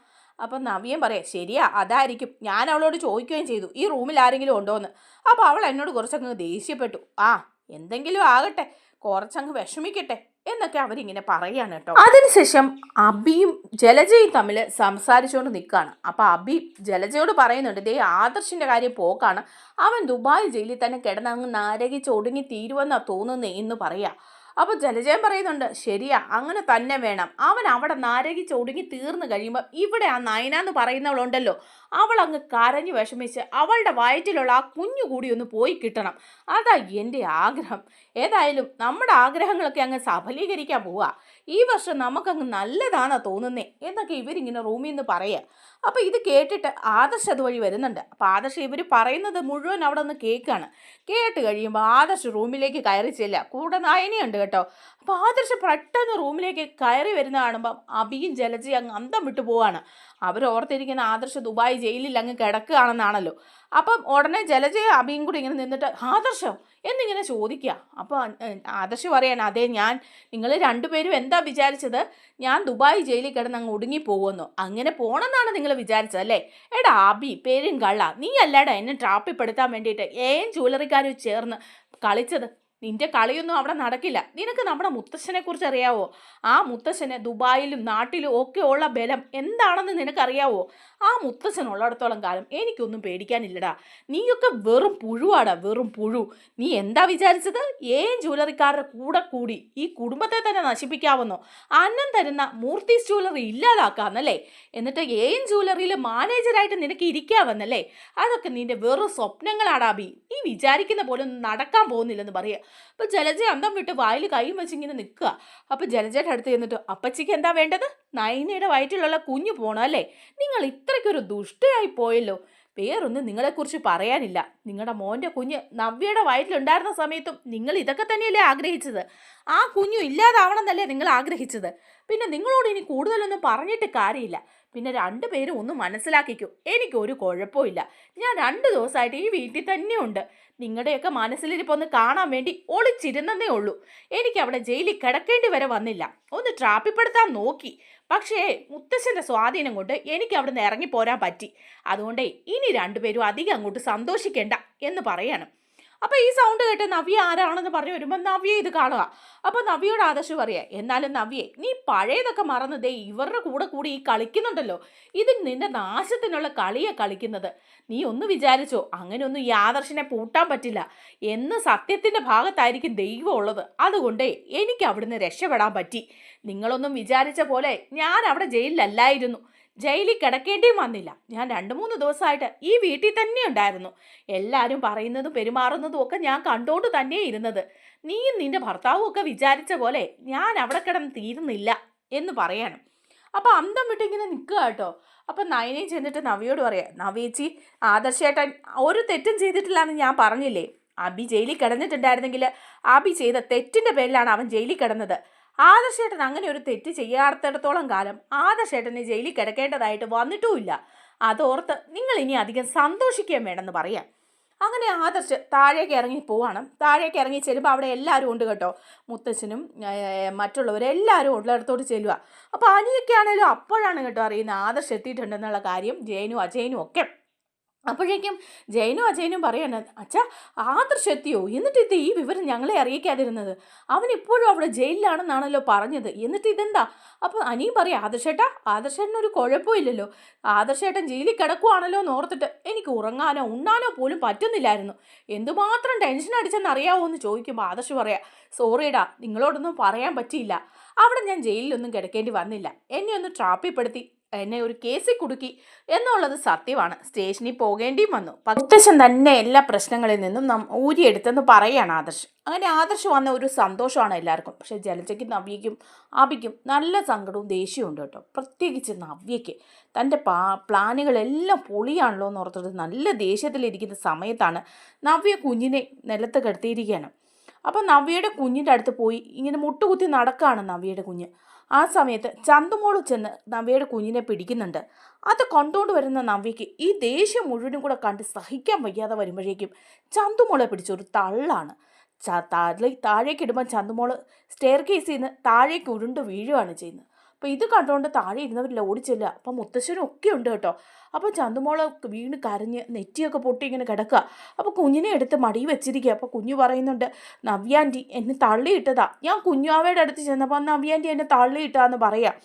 അപ്പം നവ്യം പറയാം ശരിയാ അതായിരിക്കും. ഞാൻ അവളോട് ചോദിക്കുകയും ചെയ്തു ഈ റൂമിൽ ആരെങ്കിലും ഉണ്ടോയെന്ന് അപ്പോൾ അവൾ എന്നോട് കുറച്ചങ്ങ് ദേഷ്യപ്പെട്ടു. ആ എന്തെങ്കിലും ആകട്ടെ കുറച്ചങ്ങ് വിഷമിക്കട്ടെ എന്നൊക്കെ അവരിങ്ങനെ പറയാണ് കേട്ടോ. അതിനുശേഷം അബിയും ജലജയും തമ്മിൽ സംസാരിച്ചുകൊണ്ട് നിൽക്കുകയാണ് അപ്പോൾ അബി ജലജയോട് പറയുന്നുണ്ട് ദേ ആദർശിന്റെ കാര്യം പോക്കാണ്. അവൻ ദുബായ് ജയിലിൽ തന്നെ കിടന്നങ്ങ് നാരകിച്ച് ഒടുങ്ങി തീരുവെന്നാണ് തോന്നുന്നത് എന്ന് പറയാം. അപ്പോൾ ജലജയം പറയുന്നുണ്ട് ശരിയാ അങ്ങനെ തന്നെ വേണം. അവൻ അവിടെ നാരകിച്ച് ഒടുങ്ങി തീർന്നു കഴിയുമ്പോൾ ഇവിടെ ആ നയന എന്ന് പറയുന്നവളുണ്ടല്ലോ. അവൾ അങ്ങ് കരഞ്ഞു വിഷമിച്ച് അവളുടെ വയറ്റിലുള്ള ആ കുഞ്ഞു കൂടി ഒന്ന് പോയി കിട്ടണം. അതാ എന്റെ ആഗ്രഹം. ഏതായാലും നമ്മുടെ ആഗ്രഹങ്ങളൊക്കെ അങ്ങ് സഫലീകരിക്കാൻ പോവുക ഈ വർഷം നമുക്കങ്ങ് നല്ലതാണെന്നാ തോന്നുന്നേ എന്നൊക്കെ ഇവരിങ്ങനെ റൂമിൽ നിന്ന് പറയുക അപ്പോൾ ഇത് കേട്ടിട്ട് ആദർശ് അതുവഴി വരുന്നുണ്ട്. അപ്പോൾ ആദർശ് ഇവർ പറയുന്നത് മുഴുവൻ അവിടെ നിന്ന് കേൾക്കുകയാണ് കേട്ട് കഴിയുമ്പോൾ ആദർശ് റൂമിലേക്ക് കയറി ചെല്ലുക. കൂടെ നയനയുണ്ട് കേട്ടോ. അപ്പോൾ ആദർശ് പെട്ടെന്ന് റൂമിലേക്ക് കയറി വരുന്ന കാണുമ്പം അബിയും ജലജയും അങ്ങ് അന്തം വിട്ടു പോവാണ്. അവർ ഓർത്തിരിക്കുന്ന ആദർശ് ദുബായ് ജയിലിൽ അങ്ങ് കിടക്കുകയാണെന്നാണല്ലോ. അപ്പം ഉടനെ ജലജയും അബിയും കൂടി ഇങ്ങനെ നിന്നിട്ട് ആദർശം? എന്നിങ്ങനെ ചോദിക്കുക. അപ്പോൾ ആദർശ് പറയാൻ അതെ ഞാൻ നിങ്ങൾ രണ്ടുപേരും എന്താ വിചാരിച്ചത്? ഞാൻ ദുബായ് ജയിലിൽ കിടന്ന് അങ്ങ് ഒടുങ്ങിപ്പോകുമെന്നോ അങ്ങനെ പോകണമെന്നാണ് നിങ്ങൾ വിചാരിച്ചത് അല്ലേ? എടാ അബി പേരും കള്ള. നീ അല്ലാടാ എന്നെ ട്രാപ്പിപ്പെടുത്താൻ വേണ്ടിയിട്ട്. ഏൻ ജ്വല്ലറിക്കാരും ചേർന്ന് കളിച്ചത്? നിന്റെ കളിയൊന്നും അവിടെ നടക്കില്ല. നിനക്ക് നമ്മുടെ മുത്തശ്ശനെ കുറിച്ച് അറിയാവോ ആ മുത്തശ്ശന് ദുബായിലും നാട്ടിലും ഒക്കെ ഉള്ള ബലം എന്താണെന്ന് നിനക്കറിയാവോ? ആ മുത്തശ്ശൻ ഉള്ളിടത്തോളം കാലം എനിക്കൊന്നും പേടിക്കാനില്ലടാ. നീയൊക്കെ വെറും പുഴുവാടാ വെറും പുഴു. നീ എന്താ വിചാരിച്ചത്? ഏൻ ജ്വല്ലറിക്കാരുടെ കൂടെ കൂടി ഈ കുടുംബത്തെ തന്നെ നശിപ്പിക്കാമെന്നോ അന്നം തരുന്ന മൂർത്തീസ് ജ്വല്ലറി ഇല്ലാതാക്കാന്നല്ലേ എന്നിട്ട് ഏൻ ജ്വല്ലറിയിൽ മാനേജറായിട്ട് നിനക്ക് ഇരിക്കാമെന്നല്ലേ? അതൊക്കെ നിന്റെ വെറും സ്വപ്നങ്ങളാടാബി നീ വിചാരിക്കുന്ന പോലെ ഒന്നും നടക്കാൻ പോകുന്നില്ലെന്ന് പറയുക. അപ്പോൾ ജലജ അന്തം വിട്ട് വായിൽ കൈയും വെച്ചിങ്ങനെ നിൽക്കുക. അപ്പോൾ ജലജയുടെ അടുത്ത് ചെന്നിട്ട് അപ്പച്ചിക്ക് എന്താ വേണ്ടത്? നൈനയുടെ വയറ്റിലുള്ള കുഞ്ഞു പോണോ അല്ലേ? നിങ്ങൾ ഇത്രയ്ക്കൊരു ദുഷ്ടയായി പോയല്ലോ. വേറൊന്നും നിങ്ങളെക്കുറിച്ച് പറയാനില്ല. നിങ്ങളുടെ മോന്റെ കുഞ്ഞ് നവ്യയുടെ വയറ്റിലുണ്ടായിരുന്ന സമയത്തും നിങ്ങൾ ഇതൊക്കെ തന്നെയല്ലേ ആഗ്രഹിച്ചത്? ആ കുഞ്ഞു ഇല്ലാതാവണം എന്നല്ലേ നിങ്ങൾ ആഗ്രഹിച്ചത്? പിന്നെ നിങ്ങളോട് ഇനി കൂടുതലൊന്നും പറഞ്ഞിട്ട് കാര്യമില്ല. പിന്നെ രണ്ടു പേരും ഒന്ന് മനസ്സിലാക്കിക്കൂ. എനിക്കൊരു കുഴപ്പമില്ല ഞാൻ രണ്ട് ദിവസമായിട്ട് ഈ വീട്ടിൽ തന്നെയുണ്ട്. നിങ്ങളുടെയൊക്കെ മനസ്സിലിരിപ്പൊന്ന് കാണാൻ വേണ്ടി ഒളിച്ചിരുന്നതേ ഉള്ളൂ. എനിക്ക് അവിടെ ജയിലിൽ കിടക്കേണ്ടി വരെ വന്നില്ല. ഒന്ന് ട്രാപ്പിപ്പെടുത്താൻ നോക്കി. പക്ഷേ മുത്തശ്ശന്റെ സ്വാധീനം കൊണ്ട് എനിക്ക് അവിടെ നിന്ന് ഇറങ്ങിപ്പോരാൻ പറ്റി. അതുകൊണ്ടേ ഇനി രണ്ടുപേരും അധികം അങ്ങോട്ട് സന്തോഷിക്കേണ്ട എന്ന് പറയാണ്. അപ്പോൾ ഈ സൗണ്ട് കേട്ട് നവ്യ ആരാണെന്ന് പറഞ്ഞു വരുമ്പോൾ നവ്യ ഇത് കാണുക. അപ്പോൾ നവ്യയുടെ ആദർശ് പറയാ എന്നാലും നവ്യെ നീ പഴയതൊക്കെ മറന്നതേ ഇവരുടെ കൂടെ കൂടി ഈ കളിക്കുന്നുണ്ടല്ലോ. ഇത് നിന്റെ നാശത്തിനുള്ള കളിയെ കളിക്കുന്നത്. നീ ഒന്ന് വിചാരിച്ചോ അങ്ങനെയൊന്നും ഈ ആദർശിനെ പൂട്ടാൻ പറ്റില്ല. എന്ന് സത്യത്തിന്റെ ഭാഗത്തായിരിക്കും ദൈവം ഉള്ളത്. അതുകൊണ്ടേ എനിക്ക് അവിടുന്ന് രക്ഷപ്പെടാൻ പറ്റി. നിങ്ങളൊന്നും വിചാരിച്ച പോലെ ഞാൻ അവിടെ ജയിലിലല്ലായിരുന്നു. ജയിലിൽ കിടക്കേണ്ടിയും വന്നില്ല. ഞാൻ രണ്ട് മൂന്ന് ദിവസമായിട്ട് ഈ വീട്ടിൽ തന്നെ ഉണ്ടായിരുന്നു. എല്ലാവരും പറയുന്നതും പെരുമാറുന്നതും ഒക്കെ ഞാൻ കണ്ടോണ്ട് തന്നെ ഇരുന്നത്. നീയും നിന്റെ ഭർത്താവും ഒക്കെ വിചാരിച്ച പോലെ ഞാൻ അവിടെ കിടന്ന് തീരുന്നില്ല എന്ന് പറയണം. അപ്പോൾ അന്തം വിട്ടിങ്ങനെ നിൽക്കുക കേട്ടോ. അപ്പം നയനയും ചെന്നിട്ട് നവിയോട് പറയാം നവീച്ചി ആദർശേട്ടൻ ഒരു തെറ്റും ചെയ്തിട്ടില്ലാന്ന് ഞാൻ പറഞ്ഞില്ലേ? അബി ജയിലിൽ കിടന്നിട്ടുണ്ടായിരുന്നെങ്കിൽ അബി ചെയ്ത തെറ്റിന്റെ പേരിലാണ് അവൻ ജയിലിൽ കിടന്നത്. ആദർശേട്ടൻ അങ്ങനെ ഒരു തെറ്റ് ചെയ്യാത്തിടത്തോളം കാലം ആദർശേട്ടന് ജയിലിൽ കിടക്കേണ്ടതായിട്ട് വന്നിട്ടുമില്ല. അതോർത്ത് നിങ്ങൾ ഇനി അധികം സന്തോഷിക്കുകയും വേണമെന്ന് പറയാം. അങ്ങനെ ആദർശ് താഴേക്ക് ഇറങ്ങി പോവാണ്. താഴേക്ക് ഇറങ്ങി ചെല്ലുമ്പോൾ അവിടെ എല്ലാവരും ഉണ്ട് കേട്ടോ. മുത്തച്ഛനും മറ്റുള്ളവരും എല്ലാവരും ഉള്ളിടത്തോട്ട് ചെല്ലുക അപ്പോൾ അനിയൊക്കെ ആണെങ്കിലും അപ്പോഴാണ് കേട്ടോ അറിയുന്നത് ആദർശ് എത്തിയിട്ടുണ്ടെന്നുള്ള കാര്യം. ജയനും അജയനും ഒക്കെ അപ്പോഴേക്കും ജയനും അജയനും പറയാണ് അച്ഛാ ആദർശെത്തിയോ എന്നിട്ട് ഇത് ഈ വിവരം ഞങ്ങളെ അറിയിക്കാതിരുന്നത്. അവൻ ഇപ്പോഴും അവിടെ ജയിലിലാണെന്നാണല്ലോ പറഞ്ഞത്. എന്നിട്ട് ഇതെന്താ? അപ്പോൾ അനിയും പറയാം ആദർശേട്ടാ ആദർശേട്ടനൊരു കുഴപ്പമില്ലല്ലോ ആദർശേട്ടൻ ജയിലിൽ കിടക്കുവാണല്ലോ എന്ന് ഓർത്തിട്ട് എനിക്ക് ഉറങ്ങാനോ ഉണ്ണാനോ പോലും പറ്റുന്നില്ലായിരുന്നു. എന്തുമാത്രം ടെൻഷൻ അടിച്ചെന്ന് അറിയാവോ എന്ന് ചോദിക്കുമ്പോൾ ആദർശ് പറയാം സോറിയടാ നിങ്ങളോടൊന്നും പറയാൻ പറ്റിയില്ല. അവിടെ ഞാൻ ജയിലിലൊന്നും കിടക്കേണ്ടി വന്നില്ല. എന്നെ ഒന്ന് ട്രാപ്പിൽപ്പെടുത്തി എന്നെ ഒരു കേസിൽ കുടുക്കി എന്നുള്ളത് സത്യമാണ്. സ്റ്റേഷനിൽ പോകേണ്ടിയും വന്നു. മുത്തശ്ശൻ തന്നെ എല്ലാ പ്രശ്നങ്ങളിൽ നിന്നും നാം ഊരിയെടുത്തെന്ന് പറയുകയാണ് ആദർശ്. അങ്ങനെ ആദർശ് വന്ന ഒരു സന്തോഷമാണ് എല്ലാവർക്കും. പക്ഷേ ജലജയ്ക്ക് നവ്യയ്ക്കും ആബിക്കും നല്ല സങ്കടവും ദേഷ്യവും ഉണ്ട് കേട്ടോ. പ്രത്യേകിച്ച് നവ്യയ്ക്ക്. തന്റെ പാ പ്ലാനുകളെല്ലാം പൊളിയാണല്ലോ എന്ന് ഓർത്തിട്ട് നല്ല ദേഷ്യത്തിലിരിക്കുന്ന സമയത്താണ് നവ്യ കുഞ്ഞിനെ നിലത്ത് കിടത്തിയിരിക്കുകയാണ്. അപ്പോൾ നവ്യയുടെ കുഞ്ഞിന്റെ അടുത്ത് പോയി ഇങ്ങനെ മുട്ടുകുത്തി നടക്കുകയാണ് നവ്യയുടെ കുഞ്ഞ്. ആ സമയത്ത് ചന്തുമോൾ ചെന്ന് നവ്യയുടെ കുഞ്ഞിനെ പിടിക്കുന്നുണ്ട്. അത് കണ്ടുകൊണ്ട് വരുന്ന നവ്യയ്ക്ക് ഈ ദേഷ്യം മുഴുവനും കൂടെ കണ്ട് സഹിക്കാൻ വയ്യാതെ വരുമ്പോഴേക്കും ചന്തുമോളെ പിടിച്ചൊരു തള്ളാണ്. താഴേക്ക് ഇടുമ്പോൾ ചന്തുമോൾ സ്റ്റെയർ കേസിൽ നിന്ന് താഴേക്ക് ഉരുണ്ട് വീഴുകയാണ് ചെയ്യുന്നത്. അപ്പോൾ ഇത് കണ്ടുകൊണ്ട് താഴെ ഇരുന്നവരില്ല ഓടിച്ചില്ല അപ്പം മുത്തശ്ശനും ഒക്കെ ഉണ്ട് കേട്ടോ. അപ്പോൾ ചന്തുമോൾ വീണ് കരഞ്ഞ് നെറ്റിയൊക്കെ പൊട്ടി ഇങ്ങനെ കിടക്കുക. അപ്പോൾ കുഞ്ഞിനെ എടുത്ത് മടി വെച്ചിരിക്കുക. അപ്പോൾ കുഞ്ഞു പറയുന്നുണ്ട് നവ്യാന്റി എന്നെ തള്ളിയിട്ടതാ. ഞാൻ കുഞ്ഞാവയുടെ അടുത്ത് ചെന്നപ്പോൾ നവ്യാന്റി എന്നെ തള്ളിയിട്ടാന്ന് പറയാം.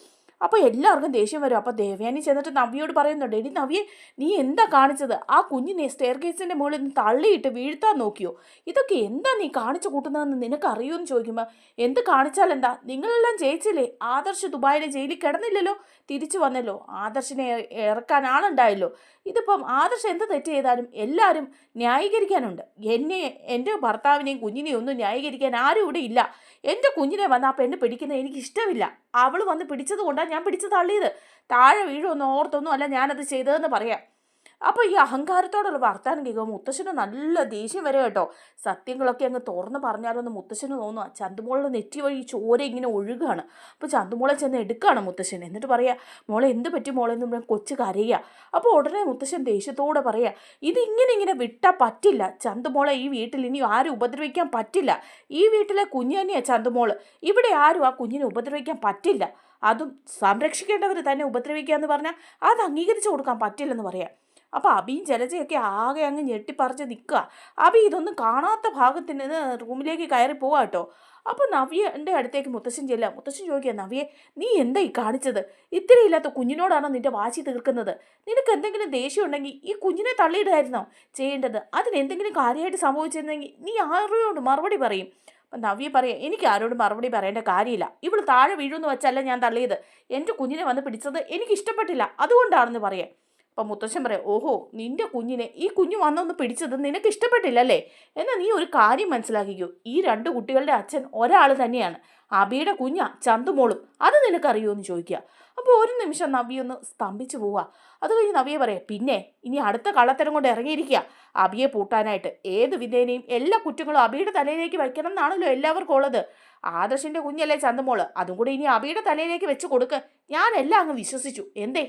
അപ്പോൾ എല്ലാവർക്കും ദേഷ്യം വരും. അപ്പോൾ ദേവയാനി ചെന്നിട്ട് നവിയോട് പറയുന്നുണ്ട് എടി നവിയെ നീ എന്താ കാണിച്ചത്? ആ കുഞ്ഞിനെ സ്റ്റെയർ കേസിന്റെ മുകളിൽ നിന്ന് തള്ളിയിട്ട് വീഴ്ത്താൻ നോക്കിയോ? ഇതൊക്കെ എന്താ നീ കാണിച്ചു കൂട്ടുന്നതെന്ന് നിനക്ക് അറിയുമെന്ന് ചോദിക്കുമ്പോൾ എന്ത് കാണിച്ചാലെന്താ? നിങ്ങളെല്ലാം ജയിച്ചില്ലേ? ആദർശ് ദുബായിലെ ജയിലിൽ കിടന്നില്ലല്ലോ? തിരിച്ചു വന്നല്ലോ. ആദർശിനെ ഇറക്കാൻ ആളുണ്ടായല്ലോ. ഇതിപ്പം ആദർശം എന്ത് തെറ്റ് ചെയ്താലും എല്ലാവരും ന്യായീകരിക്കാനുണ്ട്. എന്നെ എന്റെ ഭർത്താവിനെയും കുഞ്ഞിനെയും ഒന്നും ന്യായീകരിക്കാൻ ആരും ഇവിടെ ഇല്ല. എന്റെ കുഞ്ഞിനെ വന്ന് ആ പെണ്ണ് പിടിക്കുന്നത് എനിക്ക് ഇഷ്ടമില്ല. അവൾ വന്ന് പിടിച്ചത് കൊണ്ടാണ് ഞാൻ പിടിച്ച് തള്ളിയത്. താഴെ വീഴുമെന്ന് ഓർത്തൊന്നും അല്ല ഞാനത് ചെയ്തതെന്ന് പറയാം. അപ്പോൾ ഈ അഹങ്കാരത്തോടുള്ള വർത്താനം കേൾക്കുമ്പോൾ മുത്തശ്ശന് നല്ല ദേഷ്യം വരെ കേട്ടോ. സത്യങ്ങളൊക്കെ അങ്ങ് തുറന്ന് പറഞ്ഞാലൊന്ന് മുത്തശ്ശന് തോന്നുക ചന്തുമോളുടെ നെറ്റി വഴി ചോര ഇങ്ങനെ ഒഴുകുകയാണ് അപ്പോൾ ചന്തുമോളെ ചെന്ന് എടുക്കുകയാണ് മുത്തശ്ശൻ എന്നിട്ട് പറയാ മോളെ എന്ത് പറ്റി മോളെ? എന്ന് പറയാൻ കൊച്ചു കരയുക അപ്പോൾ ഉടനെ മുത്തശ്ശൻ ദേഷ്യത്തോടെ പറയാ ഇത് ഇങ്ങനെ ഇങ്ങനെ വിട്ടാൽ പറ്റില്ല. ചന്തുമോളെ ഈ വീട്ടിൽ ഇനി ആരും ഉപദ്രവിക്കാൻ പറ്റില്ല. ഈ വീട്ടിലെ കുഞ്ഞു തന്നെയാണ് ചന്തുമോൾ. ഇവിടെ ആരും ആ കുഞ്ഞിനെ ഉപദ്രവിക്കാൻ പറ്റില്ല. അതും സംരക്ഷിക്കേണ്ടവർ തന്നെ ഉപദ്രവിക്കുക എന്ന് പറഞ്ഞാൽ അത് അംഗീകരിച്ചു കൊടുക്കാൻ പറ്റില്ലെന്ന് പറയാം. അപ്പോൾ അബിയും ജലജയൊക്കെ ആകെ അങ്ങ് ഞെട്ടിപ്പറിച്ച് നിൽക്കുക അബി ഇതൊന്നും കാണാത്ത ഭാഗത്ത് നിന്ന് റൂമിലേക്ക് കയറി പോവാ കേട്ടോ അപ്പോൾ നവ്യന്റെ അടുത്തേക്ക് മുത്തശ്ശൻ ചെല്ലാം മുത്തശ്ശൻ ചോദിക്കുക നവ്യെ നീ എന്താ ഈ കാണിച്ചത് ഇത്രയില്ലാത്ത കുഞ്ഞിനോടാണോ നിന്റെ വാശി തീർക്കുന്നത്? നിനക്ക് എന്തെങ്കിലും ദേഷ്യം ഉണ്ടെങ്കിൽ ഈ കുഞ്ഞിനെ തള്ളിയിടായിരുന്നോ? ചെയ്യേണ്ടത്? അതിന് എന്തെങ്കിലും കാര്യമായിട്ട് സംഭവിച്ചിരുന്നെങ്കിൽ നീ ആരോട് മറുപടി പറയും? അപ്പം നവ്യ പറയാം എനിക്ക് ആരോടും മറുപടി പറയേണ്ട കാര്യമില്ല. ഇവൾ താഴെ വീഴുമെന്ന് വെച്ചല്ല ഞാൻ തള്ളിയത്. എന്റെ കുഞ്ഞിനെ വന്ന് പിടിച്ചത് എനിക്ക് ഇഷ്ടപ്പെട്ടില്ല അതുകൊണ്ടാണെന്ന് പറയാം. അപ്പം മുത്തശ്ശൻ പറയാം ഓഹോ നിന്റെ കുഞ്ഞിനെ ഈ കുഞ്ഞു വന്നൊന്ന് പിടിച്ചത് നിനക്ക് ഇഷ്ടപ്പെട്ടില്ലല്ലേ എന്നാൽ നീ ഒരു കാര്യം മനസ്സിലാക്കിക്കോ. ഈ രണ്ട് കുട്ടികളുടെ അച്ഛൻ ഒരാൾ തന്നെയാണ്. അബിയുടെ കുഞ്ഞ ചന്തുമോളും. അത് നിനക്കറിയോ എന്ന് ചോദിക്കുക അപ്പോൾ ഒരു നിമിഷം നവ്യ ഒന്ന് സ്തംഭിച്ചു പോവുക അത് കഴിഞ്ഞ് നവിയെ പറയാം പിന്നെ ഇനി അടുത്ത കള്ളത്തരം കൊണ്ട് ഇറങ്ങിയിരിക്കുക അബിയെ പൂട്ടാനായിട്ട് ഏത് വിധേനയും എല്ലാ കുറ്റങ്ങളും അബിയുടെ തലയിലേക്ക് വയ്ക്കണം എന്നാണല്ലോ എല്ലാവർക്കും ഉള്ളത്. ആദർശിന്റെ കുഞ്ഞല്ലേ ചന്തുമോൾ? അതും കൂടി ഇനി അബിയുടെ തലയിലേക്ക് വെച്ച് കൊടുക്ക്. ഞാൻ എല്ലാം അങ്ങ് വിശ്വസിച്ചു. എന്തേ?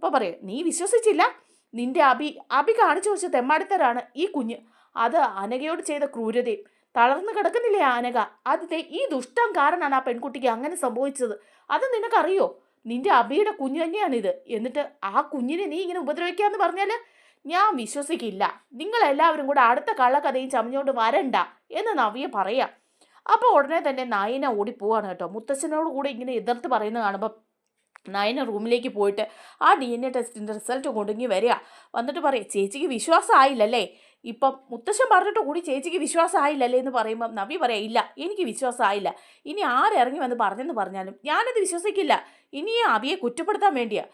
അപ്പോൾ പറയും നീ വിശ്വസിച്ചില്ല? നിന്റെ അബി അബി കാണിച്ചു വെച്ച തെമ്മാടിത്തരാണ് ഈ കുഞ്ഞ്. അത് അനഘയോട് ചെയ്ത ക്രൂരതയും തളർന്നു കിടക്കുന്നില്ലേ അനക അനഘ അത് ഈ ദുഷ്ടം കാരണമാണ് ആ പെൺകുട്ടിക്ക് അങ്ങനെ സംഭവിച്ചത്. അത് നിനക്കറിയോ? നിന്റെ അബിയുടെ തന്നെയാണ് ഇത് എന്നിട്ട് ആ കുഞ്ഞിനെ നീ ഇങ്ങനെ ഉപദ്രവിക്കാന്ന് പറഞ്ഞാൽ ഞാൻ വിശ്വസിക്കില്ല. നിങ്ങൾ എല്ലാവരും കൂടെ അടുത്ത കള്ളക്കഥയും ചമഞ്ഞുകൊണ്ട് വരണ്ട എന്ന് നവിയെ പറയാം. അപ്പോൾ ഉടനെ തന്നെ നയന ഓടിപ്പോവാണ് കേട്ടോ. മുത്തച്ഛനോട് കൂടെ ഇങ്ങനെ എതിർത്ത് പറയുന്നത് കാണുമ്പോൾ നയന റൂമിലേക്ക് പോയിട്ട് ആ ഡി എൻ എ ടെസ്റ്റിന്റെ റിസൾട്ട് കൊണ്ടുങ്ങി വരിക. വന്നിട്ട് പറയും ചേച്ചിക്ക് വിശ്വാസമായില്ലല്ലേ? ഇപ്പം മുത്തശ്ശൻ പറഞ്ഞിട്ട് കൂടി ചേച്ചിക്ക് വിശ്വാസമായില്ലല്ലേ എന്ന് പറയുമ്പം നവി പറയാം ഇല്ല എനിക്ക് വിശ്വാസമായില്ല. ഇനി ആരിറങ്ങി വന്ന് പറഞ്ഞെന്ന് പറഞ്ഞാലും ഞാനത് വിശ്വസിക്കില്ല. ഇനി അവിയെ കുറ്റപ്പെടുത്താൻ വേണ്ടിയാ.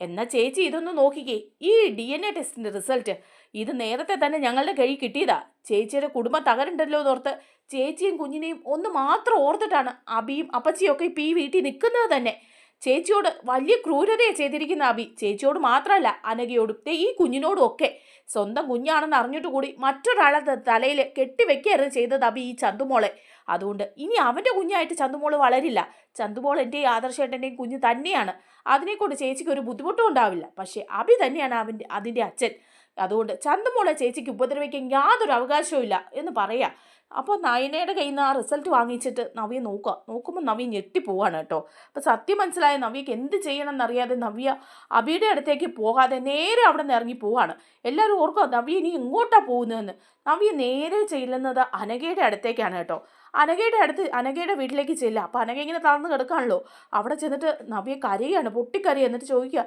എന്നാൽ ചേച്ചി ഇതൊന്ന് നോക്കിക്കേ. ഈ ഡി എൻ എ ടെസ്റ്റിന്റെ റിസൾട്ട് ഇത് നേരത്തെ തന്നെ ഞങ്ങളുടെ കൈ കിട്ടിയതാ. ചേച്ചിയുടെ കുടുംബം തകരുണ്ടല്ലോ എന്നോർത്ത് ചേച്ചിയും കുഞ്ഞിനെയും ഒന്ന് മാത്രം ഓർത്തിട്ടാണ് അബിയും അപ്പച്ചിയും ഒക്കെ ഇപ്പം ഈ വീട്ടിൽ നിൽക്കുന്നത് തന്നെ. ചേച്ചിയോട് വലിയ ക്രൂരതയെ ചെയ്തിരിക്കുന്ന അബി. ചേച്ചിയോട് മാത്രമല്ല അനഘയോടും ഈ കുഞ്ഞിനോടും ഒക്കെ. സ്വന്തം കുഞ്ഞാണെന്ന് അറിഞ്ഞിട്ട് കൂടി മറ്റൊരാളെ തലയിൽ കെട്ടിവെക്കുകയായിരുന്നു ചെയ്തത് അബി ഈ ചന്തുമോളെ. അതുകൊണ്ട് ഇനി അവന്റെ കുഞ്ഞായിട്ട് ചന്തുമോൾ വളരില്ല. ചന്തുമോൾ എന്റെയും ആദർശേട്ടന്റെയും കുഞ്ഞ് തന്നെയാണ്. അതിനെക്കൊണ്ട് ചേച്ചിക്ക് ഒരു ബുദ്ധിമുട്ടും ഉണ്ടാവില്ല. പക്ഷേ അബി തന്നെയാണ് അവന്റെ അതിന്റെ അച്ഛൻ. അതുകൊണ്ട് ചന്തുമോളെ ചേച്ചിക്ക് ഉപദ്രവിക്കാൻ യാതൊരു അവകാശവും എന്ന് പറയാം. അപ്പോൾ നയനയുടെ കയ്യിൽ നിന്ന് ആ റിസൾട്ട് വാങ്ങിച്ചിട്ട് നവ്യ നോക്കുക. നോക്കുമ്പോൾ നവ്യ ഞെട്ടിപ്പോവാണ് കേട്ടോ. അപ്പോൾ സത്യം മനസ്സിലായ നവ്യക്ക് എന്ത് ചെയ്യണം എന്നറിയാതെ നവ്യ അബിയുടെ അടുത്തേക്ക് പോകാതെ നേരെ അവിടെ നിന്ന് ഇറങ്ങി പോവാണ്. എല്ലാവരും ഓർക്കുക നവ്യ ഇനി എങ്ങോട്ടാണ് പോകുന്നതെന്ന്? നവ്യ നേരെ ചെല്ലുന്നത് അനഘയുടെ അടുത്തേക്കാണ് കേട്ടോ. അനഘയുടെ അടുത്ത് അനഘയുടെ വീട്ടിലേക്ക് ചെല്ലുക. അപ്പോൾ അനഘ ഇങ്ങനെ തളർന്ന് കിടക്കാണല്ലോ. അവിടെ ചെന്നിട്ട് നവ്യ കരയാണ് പൊട്ടിക്കരയാണ്. എന്നിട്ട് ചോദിക്കുക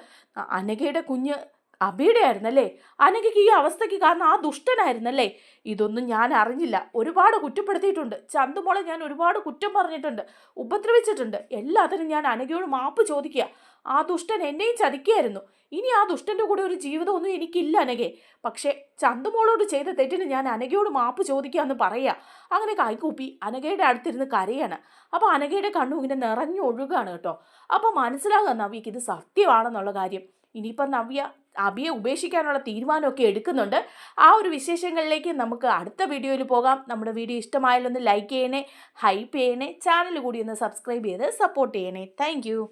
അനകയുടെ കുഞ്ഞ് അബിയുടെ ആയിരുന്നല്ലേ അനഘയ്ക്ക് ഈ അവസ്ഥയ്ക്ക് കാരണം ആ ദുഷ്ടനായിരുന്നല്ലേ? ഇതൊന്നും ഞാൻ അറിഞ്ഞില്ല. ഒരുപാട് കുറ്റപ്പെടുത്തിയിട്ടുണ്ട്. ചന്തുമോളെ ഞാൻ ഒരുപാട് കുറ്റം പറഞ്ഞിട്ടുണ്ട്. ഉപദ്രവിച്ചിട്ടുണ്ട്. എല്ലാത്തിനും ഞാൻ അനഘയോട് മാപ്പ് ചോദിക്കുക. ആ ദുഷ്ടൻ എന്നെയും ചതിക്കുകയായിരുന്നു. ഇനി ആ ദുഷ്ടന്റെ കൂടെ ഒരു ജീവിതമൊന്നും എനിക്കില്ല അനഘെ. പക്ഷേ ചന്തുമോളോട് ചെയ്ത തെറ്റിന് ഞാൻ അനഘയോട് മാപ്പ് ചോദിക്കുക എന്ന് പറയുക. അങ്ങനെ കൈകൂപ്പി അനഘയുടെ അടുത്തിരുന്ന് കരയാണ്. അപ്പോൾ അനഘയുടെ കണ്ണു ഇങ്ങനെ നിറഞ്ഞു ഒഴുകാണ് കേട്ടോ. അപ്പോൾ മനസ്സിലാകുക നവിക്ക് ഇത് സത്യമാണെന്നുള്ള കാര്യം. ഇനിയിപ്പം നവ്യ അബിയെ ഉപേക്ഷിക്കാനുള്ള തീരുമാനമൊക്കെ എടുക്കുന്നുണ്ട്. ആ ഒരു വിശേഷങ്ങളിലേക്ക് നമുക്ക് അടുത്ത വീഡിയോയിൽ പോകാം. നമ്മുടെ വീഡിയോ ഇഷ്ടമായാലൊന്ന് ലൈക്ക് ചെയ്യണേ ഹൈപ്പ് ചെയ്യണേ ചാനൽ കൂടി ഒന്ന് സബ്സ്ക്രൈബ് ചെയ്ത് സപ്പോർട്ട് ചെയ്യണേ. താങ്ക്